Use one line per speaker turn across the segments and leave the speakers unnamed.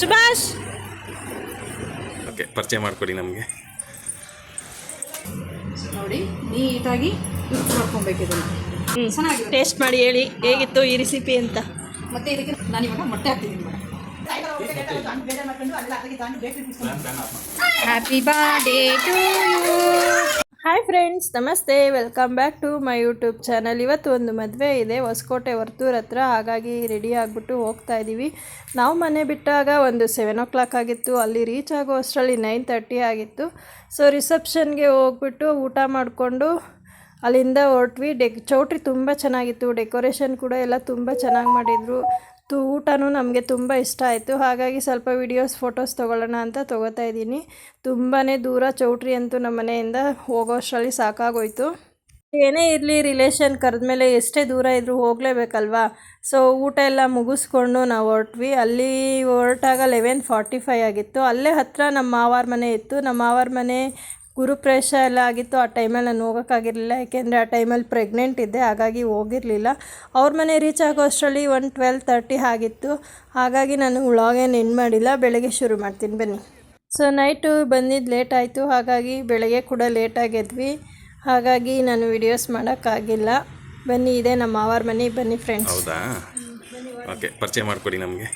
Subhash!
Okay ಪರಿಚಯ ಮಾಡಿಕೊಡಿ ನಮಗೆ.
ನೋಡಿ ನೀಟಾಗಿ ಮಿಕ್ಸ್ ಮಾಡ್ಕೊಬೇಕು ಇದನ್ನು. ಚೆನ್ನಾಗಿರುತ್ತೆ.
ಟೇಸ್ಟ್ ಮಾಡಿ ಹೇಳಿ ಹೇಗಿತ್ತು ಈ ರೆಸಿಪಿ ಅಂತ?
ಮತ್ತೆ ಇದಕ್ಕೆ ನಾನು ಇವಾಗ ಮೊಟ್ಟೆ ಹಾಕ್ತಿದ್ದೀನಿ happy birthday to you
hi friends ನಮಸ್ತೆ. Welcome back to my YouTube channel ಇವತ್ತು ಒಂದು ಮದುವೆ ಇದೆ. ಹೊಸಕೋಟೆ ವರ್ತೂರ್ ಹತ್ರ ಹಾಗಾಗಿ ರೆಡಿ ಆಗಿಬಿಟ್ಟು ಹೋಗ್ತಾ ಇದ್ದೀವಿ ನಾವು ಮನೆ ಬಿಟ್ಟಾಗ ಒಂದು ಸೆವೆನ್ ಓ ಕ್ಲಾಕ್ ಆಗಿತ್ತು. ಅಲ್ಲಿ ರೀಚ್ ಆಗೋ ಅಷ್ಟರಲ್ಲಿ ನೈನ್ ತರ್ಟಿ ಆಗಿತ್ತು. ಸೊ ರಿಸೆಪ್ಷನ್ಗೆ ಹೋಗ್ಬಿಟ್ಟು ಊಟ ಮಾಡಿಕೊಂಡು ಅಲ್ಲಿಂದ ಹೊರಟ್ವಿ. ಡೆಕ್ ಚೌಟ್ರಿ ತುಂಬ ಚೆನ್ನಾಗಿತ್ತು. ಡೆಕೋರೇಷನ್ ಕೂಡ ಎಲ್ಲ ತುಂಬ ಚೆನ್ನಾಗಿ ಮಾಡಿದರು. ತು ಊಟನೂ ನಮಗೆ ತುಂಬ ಇಷ್ಟ ಆಯಿತು. ಹಾಗಾಗಿ ಸ್ವಲ್ಪ ವಿಡಿಯೋಸ್, ಫೋಟೋಸ್ ತೊಗೊಳ್ಳೋಣ ಅಂತ ತೊಗೋತಾ ಇದ್ದೀನಿ. ತುಂಬಾ ದೂರ ಚೌಟ್ರಿ ಅಂತೂ ನಮ್ಮ ಮನೆಯಿಂದ ಹೋಗೋಷ್ಟರಲ್ಲಿ ಸಾಕಾಗೋಯ್ತು. ಏನೇ ಇರಲಿ ರಿಲೇಷನ್ ಕರೆದ್ಮೇಲೆ ಎಷ್ಟೇ ದೂರ ಇದ್ದರೂ ಹೋಗಲೇಬೇಕಲ್ವಾ? ಸೊ ಊಟ ಎಲ್ಲ ಮುಗಿಸ್ಕೊಂಡು ನಾವು ಹೊರಟ್ವಿ. ಅಲ್ಲಿ ಹೊರಟಾಗ ಲೆವೆನ್ ಫಾರ್ಟಿ ಫೈ ಆಗಿತ್ತು. ಅಲ್ಲೇ ಹತ್ತಿರ ನಮ್ಮ ಮಾವಾರ ಮನೆ ಇತ್ತು. ನಮ್ಮ ಮಾವಾರ ಮನೆ ಗುರುಪ್ರವೇಶ ಎಲ್ಲ ಆಗಿತ್ತು, ಆ ಟೈಮಲ್ಲಿ ನಾನು ಹೋಗೋಕ್ಕಾಗಿರಲಿಲ್ಲ. ಯಾಕೆಂದರೆ ಆ ಟೈಮಲ್ಲಿ ಪ್ರೆಗ್ನೆಂಟ್ ಇದ್ದೆ, ಹಾಗಾಗಿ ಹೋಗಿರಲಿಲ್ಲ. ಅವ್ರ ಮನೆ ರೀಚ್ ಆಗೋ ಅಷ್ಟರಲ್ಲಿ ಒನ್ ಟ್ವೆಲ್ ತರ್ಟಿ ಆಗಿತ್ತು. ಹಾಗಾಗಿ ನಾನು ವ್ಲಾಗೇನು ಎಂಡ್ ಮಾಡಿಲ್ಲ, ಬೆಳಗ್ಗೆ ಶುರು ಮಾಡ್ತೀನಿ, ಬನ್ನಿ. ಸೊ ನೈಟು ಬಂದಿದ್ದು ಲೇಟ್ ಆಯಿತು. ಹಾಗಾಗಿ ಬೆಳಗ್ಗೆ ಕೂಡ ಲೇಟಾಗಿ ಎದ್ವಿ ಹಾಗಾಗಿ ನಾನು ವಿಡಿಯೋಸ್ ಮಾಡೋಕ್ಕಾಗಿಲ್ಲ. ಬನ್ನಿ, ಇದೆ ನಮ್ಮ ಮಾವಾರ ಮನೆ, ಬನ್ನಿ ಫ್ರೆಂಡ್ಸ್
ಹೌದಾ? ಓಕೆ ಪರಿಚಯ ಮಾಡಿಕೊಡಿ ನಮಗೆ.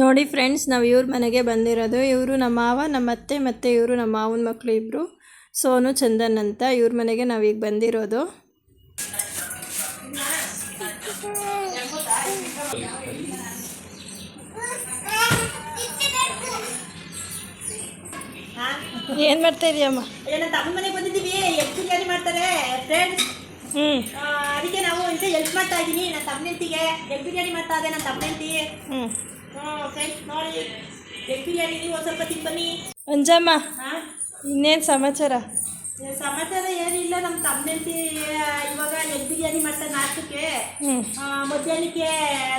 ನೋಡಿ ಫ್ರೆಂಡ್ಸ್ ನಾವು ಇವ್ರ ಮನೆಗೆ ಬಂದಿರೋದು. ಇವರು ನಮ್ಮ ಮಾವ ನಮ್ಮ ಅತ್ತೆ ಮತ್ತು ಇವರು ನಮ್ಮ ಮಾವನ ಮಕ್ಕಳು ಇಬ್ಬರು ಸೋನು ಚಂದನ್ ಅಂತ ಇವ್ರ ಮನೆಗೆ ನಾವೀಗ ಬಂದಿರೋದು. ಏನು ಮಾಡ್ತಾ ಇದೀಯಮ್ಮ?
ತಮ್ಮ ಮನೆಗೆ ಬಂದಿದ್ದೀವಿ. ಎಗ್ ಬಿರಿಯಾನಿ ಮಾಡ್ತಾರೆ. ಫ್ರೆಂಡ್ಸ್
ಹ್ಞೂ
ಅದಕ್ಕೆ ನಾವು ಹೆಲ್ಪ್ ಮಾಡ್ತಾ ಇದ್ದೀನಿ. ನನ್ನ ತಮ್ಮನೆಂಟಿಗೆ ಎಗ್ ಬಿರಿಯಾನಿ ಮಾಡ್ತಾ ಇದೆ ನನ್ನ ತಮ್ಮನೆಂಟಿ
ಹ್ಞೂ ಅಂಜಮ್ಮ ಇನ್ನೇನು ಸಮಾಚಾರ?
ಸಮಾಚಾರ ಏನಿಲ್ಲ ನಮ್ಮ ತಮ್ಮನೆಂಟಿ ಇವಾಗ ಎಗ್ ಬಿರಿಯಾನಿ ಮಾಡ್ತಾರೆ ನಾಷ್ಟಕ್ಕೆ. ಮಧ್ಯಾಹ್ನಕ್ಕೆ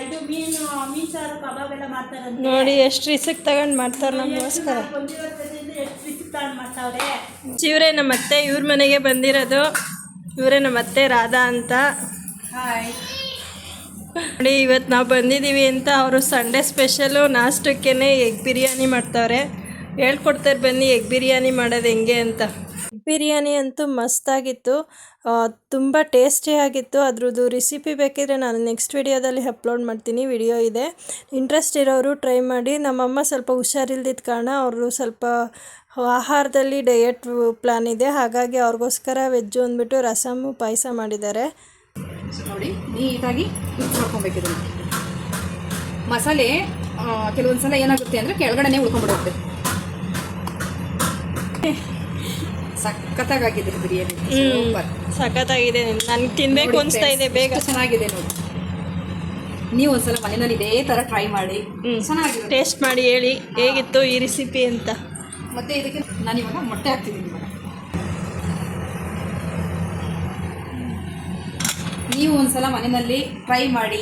ಇದು ಮೀನು ಮೀನು ಸಾರು ಕಬಾಬ್ ಎಲ್ಲ ಮಾಡ್ತಾರೆ
ನೋಡಿ ಎಷ್ಟು ರಿಸಕ್ ತಗೊಂಡು ಮಾಡ್ತಾರೆ ನಮಗೋಸ್ಕರ.
ಎಷ್ಟು ರಿಸಿಕ್ ತಗೊಂಡು ಮಾಡ್ತಾವ್ರೆ.
ಇವರೇ ನಮ್ಮ ಅತ್ತೆ ಇವ್ರ ಮನೆಗೆ ಬಂದಿರೋದು. ಇವರೇ ನಮ್ಮ ಅತ್ತೆ ರಾಧಾ ಅಂತ.
ಹಾಯ್
ನೋಡಿ ಇವತ್ತು ನಾವು ಬಂದಿದ್ದೀವಿ ಅಂತ ಅವರು ಸಂಡೇ ಸ್ಪೆಷಲು ನಾಷ್ಟಕ್ಕೇ ಎಗ್ ಬಿರಿಯಾನಿ ಮಾಡ್ತಾವ್ರೆ. ಹೇಳ್ಕೊಡ್ತಾರೆ ಬನ್ನಿ ಎಗ್ ಬಿರಿಯಾನಿ ಮಾಡೋದು ಹೆಂಗೆ ಅಂತ. ಎಗ್ ಬಿರಿಯಾನಿ ಅಂತೂ ಮಸ್ತಾಗಿತ್ತು. ತುಂಬ ಟೇಸ್ಟಿಯಾಗಿತ್ತು ಅದ್ರದ್ದು ರೆಸಿಪಿ ಬೇಕಿದ್ರೆ ನಾನು ನೆಕ್ಸ್ಟ್ ವಿಡಿಯೋದಲ್ಲಿ ಅಪ್ಲೋಡ್ ಮಾಡ್ತೀನಿ. ವಿಡಿಯೋ ಇದೆ. ಇಂಟ್ರೆಸ್ಟ್ ಇರೋರು ಟ್ರೈ ಮಾಡಿ. ನಮ್ಮಮ್ಮ ಸ್ವಲ್ಪ ಹುಷಾರಿಲ್ದಿದ್ದ ಕಾರಣ ಅವರು ಸ್ವಲ್ಪ ಆಹಾರದಲ್ಲಿ ಡಯಟ್ ಪ್ಲಾನ್ ಇದೆ. ಹಾಗಾಗಿ ಅವ್ರಿಗೋಸ್ಕರ ವೆಜ್ಜು ಅಂದ್ಬಿಟ್ಟು ರಸಮ್ಮು ಪಾಯಸ ಮಾಡಿದ್ದಾರೆ.
ನೋಡಿ ನೀಟಾಗಿ ಮಿಕ್ಸ್ ಮಾಡ್ಕೊಬೇಕು ಇದನ್ನು ಮಸಾಲೆ ಆ, ಕೆಲವೊಂದು ಸಲ ಏನಾಗುತ್ತೆ ಅಂದರೆ ಕೆಳಗಡೆನೆ ಉಳ್ಕೊಂಡ್ಬಿಡುತ್ತೆ ಸಖತ್ತಾಗಿದೆ ಬಿರಿಯಾನಿ.
ಸಖತ್ತಾಗಿದೆ. ನನಗೆ ತಿನ್ಬೇಕು ಅನಿಸ್ತಾ ಇದೆ ಬೇಗ.
ಚೆನ್ನಾಗಿದೆ ನೋಡಿ. ನೀವು ಒಂದ್ಸಲ ಮನೆಯಲ್ಲಿ ಇದೇ ಥರ ಟ್ರೈ ಮಾಡಿ. ಚೆನ್ನಾಗಿ
ಟೇಸ್ಟ್ ಮಾಡಿ ಹೇಳಿ ಹೇಗಿತ್ತು ಈ ರೆಸಿಪಿ ಅಂತ.
ಮತ್ತೆ ಇದಕ್ಕೆ ನಾನು ಇವಾಗ ಮೊಟ್ಟೆ ಹಾಕ್ತಿದ್ದೀನಿ. ನೀವು ಒಂದ್ಸಲ ಮನೆಯಲ್ಲಿ ಟ್ರೈ ಮಾಡಿ.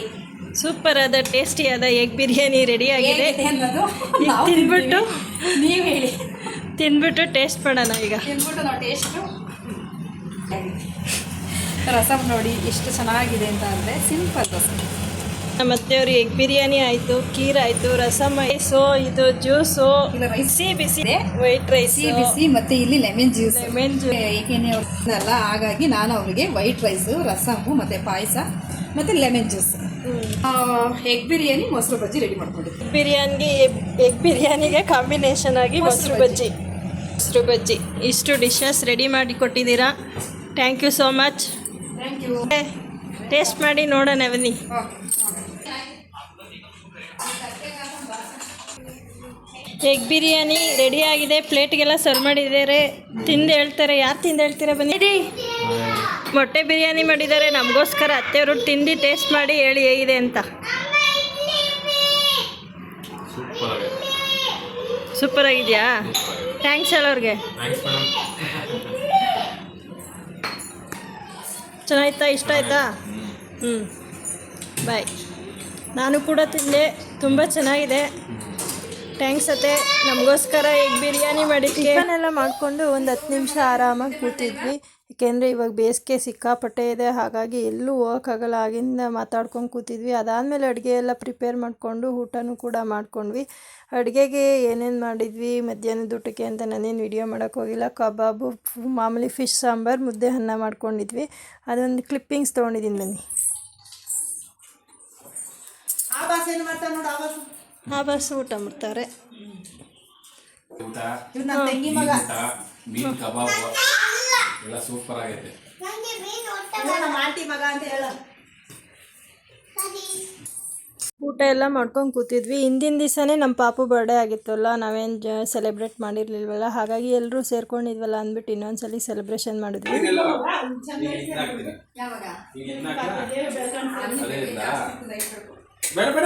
ಸೂಪರ್ ಆದ ಟೇಸ್ಟಿ ಆದ ಎಗ್ ಬಿರಿಯಾನಿ ರೆಡಿ ಆಗಿದೆ
ತಿನ್ಬಿಟ್ಟು ಅನ್ನೋದು ನಾವು
ತಿಂದ್ಬಿಟ್ಟು
ನೀವು ಹೇಳಿ.
ತಿಂದ್ಬಿಟ್ಟು ಟೇಸ್ಟ್ ಮಾಡೋಣ ಈಗ.
ತಿಂದ್ಬಿಟ್ಟು ನಾವು ಟೇಸ್ಟು ರಸಮ್ ನೋಡಿ ಎಷ್ಟು ಚೆನ್ನಾಗಿದೆ ಅಂತ ಅಂದರೆ ಸಿಂಪಲ್ ರಸಮ್
ನಮ್ಮ ಅತ್ತೆಯವರು ಎಗ್ ಬಿರಿಯಾನಿ ಆಯ್ತು ಖೀರ್ ಆಯ್ತು ರಸಮ್ ಐಸು ಇದು ಜ್ಯೂಸು
ರೈಸ್
ಬಿಸಿ ಬಿಸಿ ವೈಟ್ ರೈಸ್
ಬಿಸಿ ಮತ್ತೆ ಇಲ್ಲಿ ಲೆಮನ್ ಜ್ಯೂಸ್
ಲೆಮನ್ ಜ್ಯೂಸ್
ಅಲ್ಲ ಹಾಗಾಗಿ ನಾನು ಅವರಿಗೆ ವೈಟ್ ರೈಸು ರಸಮ್ಮು ಮತ್ತೆ ಪಾಯಸ ಮತ್ತೆ ಲೆಮನ್ ಜ್ಯೂಸ್ ಎಗ್ ಬಿರಿಯಾನಿ ಮೊಸರು ಬಜ್ಜಿ ರೆಡಿ ಮಾಡ್ಕೊಂಡಿದ್ದೆ
ಬಿರಿಯಾನಿಗೆ ಎಗ್ ಬಿರಿಯಾನಿಗೆ ಕಾಂಬಿನೇಷನ್ ಆಗಿ ಮೊಸರು ಬಜ್ಜಿ. ಮೊಸರು ಬಜ್ಜಿ. ಇಷ್ಟು ಡಿಶಸ್ ರೆಡಿ ಮಾಡಿ ಕೊಟ್ಟಿದ್ದೀರಾ? Thank you so much
thank you
taste ಮಾಡಿ ನೋಡೋಣ ಬನ್ನಿ ಎಗ್ ಬಿರಿಯಾನಿ ರೆಡಿ ಆಗಿದೆ. ಪ್ಲೇಟ್ಗೆಲ್ಲ ಸರ್ವ್ ಮಾಡಿದ್ದಾರೆ. ತಿಂದು ಹೇಳ್ತಾರೆ. ಯಾರು ತಿಂದು ಹೇಳ್ತೀರಾ ಬನ್ನಿ? ಮೊಟ್ಟೆ ಬಿರಿಯಾನಿ ಮಾಡಿದ್ದಾರೆ. ನಮಗೋಸ್ಕರ ಅತ್ತೆಯವರು ತಿಂದು ಟೇಸ್ಟ್ ಮಾಡಿ ಹೇಳಿ ಹೇಗಿದೆ ಅಂತ.
ಸೂಪರ್ ಆಗಿದೆ
ಸೂಪರ್ ಆಗಿದೆಯಾ ಥ್ಯಾಂಕ್ಸ್ ಹೇಳೋರಿಗೆ ಚೆನ್ನಾಯ್ತಾ ಇಷ್ಟ ಆಯ್ತಾ? ಹ್ಞೂ ಬಾಯ್ ನಾನು ಕೂಡ ತಿಂದೆ. ತುಂಬ ಚೆನ್ನಾಗಿದೆ. ಥ್ಯಾಂಕ್ಸ್ ಅತ್ತೆ. ನಮಗೋಸ್ಕರ ಈಗ ಬಿರಿಯಾನಿ ಮಾಡಿದ್ಕೆ. ಎಲ್ಲ ಮಾಡಿಕೊಂಡು ಒಂದು ಹತ್ತು ನಿಮಿಷ ಆರಾಮಾಗಿ ಕೂತಿದ್ವಿ. ಏಕೆಂದರೆ ಇವಾಗ ಬೇಸಿಗೆ ಸಿಕ್ಕಾಪಟ್ಟೆ ಇದೆ. ಹಾಗಾಗಿ ಎಲ್ಲೂ ಹೋಗೋಕ್ಕಾಗಲ್ಲ ಆಗಿಂದ ಮಾತಾಡ್ಕೊಂಡು ಕೂತಿದ್ವಿ. ಅದಾದಮೇಲೆ ಅಡುಗೆ ಎಲ್ಲ ಪ್ರಿಪೇರ್ ಮಾಡಿಕೊಂಡು ಊಟನೂ ಕೂಡ ಮಾಡ್ಕೊಂಡ್ವಿ. ಅಡುಗೆಗೆ ಏನೇನು ಮಾಡಿದ್ವಿ? ಮಧ್ಯಾಹ್ನದ ಊಟಕ್ಕೆ ಅಂತ ನಾನೇನು ವಿಡಿಯೋ ಮಾಡೋಕ್ಕೆ ಹೋಗಿಲ್ಲ. ಕಬಾಬು ಮಾಮೂಲಿ ಫಿಶ್ ಸಾಂಬಾರು ಮುದ್ದೆ ಅನ್ನ ಮಾಡ್ಕೊಂಡಿದ್ವಿ. ಅದೊಂದು ಕ್ಲಿಪ್ಪಿಂಗ್ಸ್ ತೊಗೊಂಡಿದ್ದೀನಿ ಬನ್ನಿ.
ಆ
ಬಸ್ ಊಟ ಮಾಡ್ತಾರೆ.
ಮೀನ್ ಕಬಾಬ್. ಎಲ್ಲ ಸೂಪರ್ ಆಗೈತೆ.
ಇವ್ರು ನಮ್ಮ ಆಂಟಿ ಮಗ ಅಂತ ಹೇಳ.
ಊಟ ಎಲ್ಲ ಮಾಡ್ಕೊಂಡು ಕೂತಿದ್ವಿ. ಹಿಂದಿನ ದಿವಸನೇ ನಮ್ಮ ಪಾಪು ಬರ್ಡೇ ಆಗಿತ್ತಲ್ಲ ನಾವೇನು ಜ ಸೆಲೆಬ್ರೇಟ್ ಮಾಡಿರಲಿಲ್ವಲ್ಲ? ಹಾಗಾಗಿ ಎಲ್ಲರೂ ಸೇರ್ಕೊಂಡಿದ್ವಲ್ಲ ಅಂದ್ಬಿಟ್ಟು ಇನ್ನೊಂದ್ಸಲಿ ಸೆಲೆಬ್ರೇಷನ್ ಮಾಡಿದ್ವಿ.
ಯಾವಾಗ?
ಬೇಡ ಬೇಡ.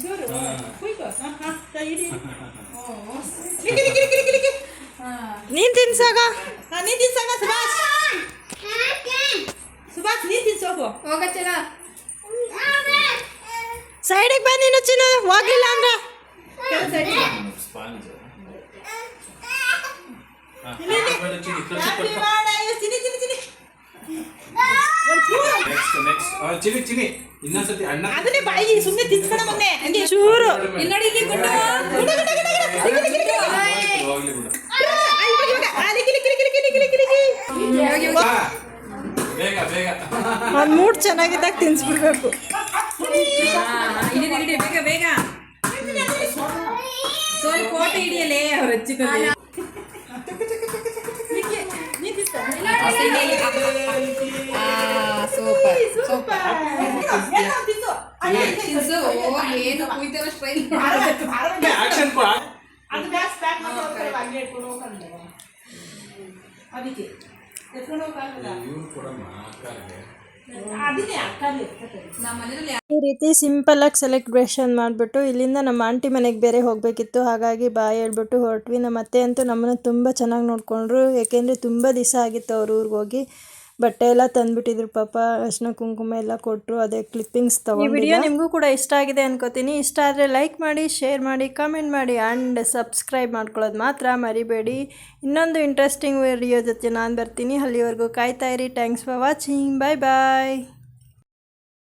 ಇವರು ನೀನ್ ತಿನ್ಸಾಗ?
ಹಾಂ ನೀನು ತಿನ್ಸಾಗ ಸುಭಾಷ್? ಸುಭಾಷ್ ನೀನು ತಿನ್ಸೋಗು
ಹೋಗಚ್ಚಲ
ಸೈಡಿಗೆ ಬಾ ನೀನು ಚಿನ್ನ. ಹೋಗ್ಲಿಲ್ಲ ಅಂದ್ರೆ?
ತಿನ್ನಿ ತಿನ್ನಿ ತಿನ್ನಿ
ಚಿಲಿ ಚಿನಿ ಇನ್ನೊಂದ್ಸತಿ ಅಣ್ಣ
ಅದನ್ನೇ ಬಾಯಿ ಸುಮ್ಮನೆ ತಿನ್ಸ್ಕೊಳ ಮೊನ್ನೆ. ಹಂಗೆ
ಚೂರು
ಇಲ್ಲಿ ಗುಡ್ಡ
ಬೇಗ ಬೇಗ.
ಅವ್ನ ಮೂಡ್ ಚೆನ್ನಾಗಿದ್ದಾಗ ತಿನ್ಸ್ಬಿಡ್ಬೇಕು.
ಬೇಗ ಬೇಗ. ಸೋರಿ ಕೋಟೆ ಹಿಡಿಯಲೇ ಅವ್ರ ಹಚ್ಚಿಕೊಳ್ಳಿ. Super super. ಏನು ಸ್ಟ್ರೈಲ್
ಆಕ್ಷನ್
ಅದು ಪ್ಯಾಕ್ ಹಂಗೆ ಇಟ್ಕೊಂಡು ಅದಕ್ಕೆ. ಎತ್ಕೊಂಡು ಹೋಗಲ್ಲ
ಇವ್ರು ಕೂಡ
ಈ ರೀತಿ ಸಿಂಪಲ್ ಆಗಿ ಸೆಲೆಬ್ರೇಷನ್ ಮಾಡಿಬಿಟ್ಟು ಇಲ್ಲಿಂದ ನಮ್ಮ ಆಂಟಿ ಮನೆಗೆ ಬೇರೆ ಹೋಗಬೇಕಿತ್ತು. ಹಾಗಾಗಿ ಬಾಯ್ ಹೇಳ್ಬಿಟ್ಟು ಹೊರಟ್ವಿ. ನಮ್ಮ ಅತ್ತೆ ಅಂತೂ ನಮ್ಮನ್ನು ತುಂಬ ಚೆನ್ನಾಗಿ ನೋಡ್ಕೊಂಡ್ರು. ಏಕೆಂದರೆ ತುಂಬ ದಿವಸ ಆಗಿತ್ತು ಅವ್ರ ಊರಿಗೋಗಿ ಹೋಗಿ. ಬಟ್ಟೆ ಎಲ್ಲ ತಂದ್ಬಿಟ್ಟಿದ್ರು ಪಾಪ ಅರ್ಶಿನ ಕುಂಕುಮ ಎಲ್ಲ ಕೊಟ್ಟರು ಅದೇ ಕ್ಲಿಪ್ಪಿಂಗ್ಸ್ ಈ ವಿಡಿಯೋ ನಿಮಗೂ ಕೂಡ ಇಷ್ಟ ಆಗಿದೆ ಅನ್ಕೋತೀನಿ. ಇಷ್ಟ ಆದರೆ ಲೈಕ್ ಮಾಡಿ ಶೇರ್ ಮಾಡಿ ಕಮೆಂಟ್ ಮಾಡಿ ಆ್ಯಂಡ್ ಸಬ್ಸ್ಕ್ರೈಬ್ ಮಾಡ್ಕೊಳ್ಳೋದು ಮಾತ್ರ ಮರಿಬೇಡಿ. ಇನ್ನೊಂದು ಇಂಟ್ರೆಸ್ಟಿಂಗ್ ವಿಡಿಯೋ ಜೊತೆ ನಾನು ಬರ್ತೀನಿ. ಅಲ್ಲಿವರೆಗೂ ಕಾಯ್ತಾ ಇರಿ. Thanks for watching bye bye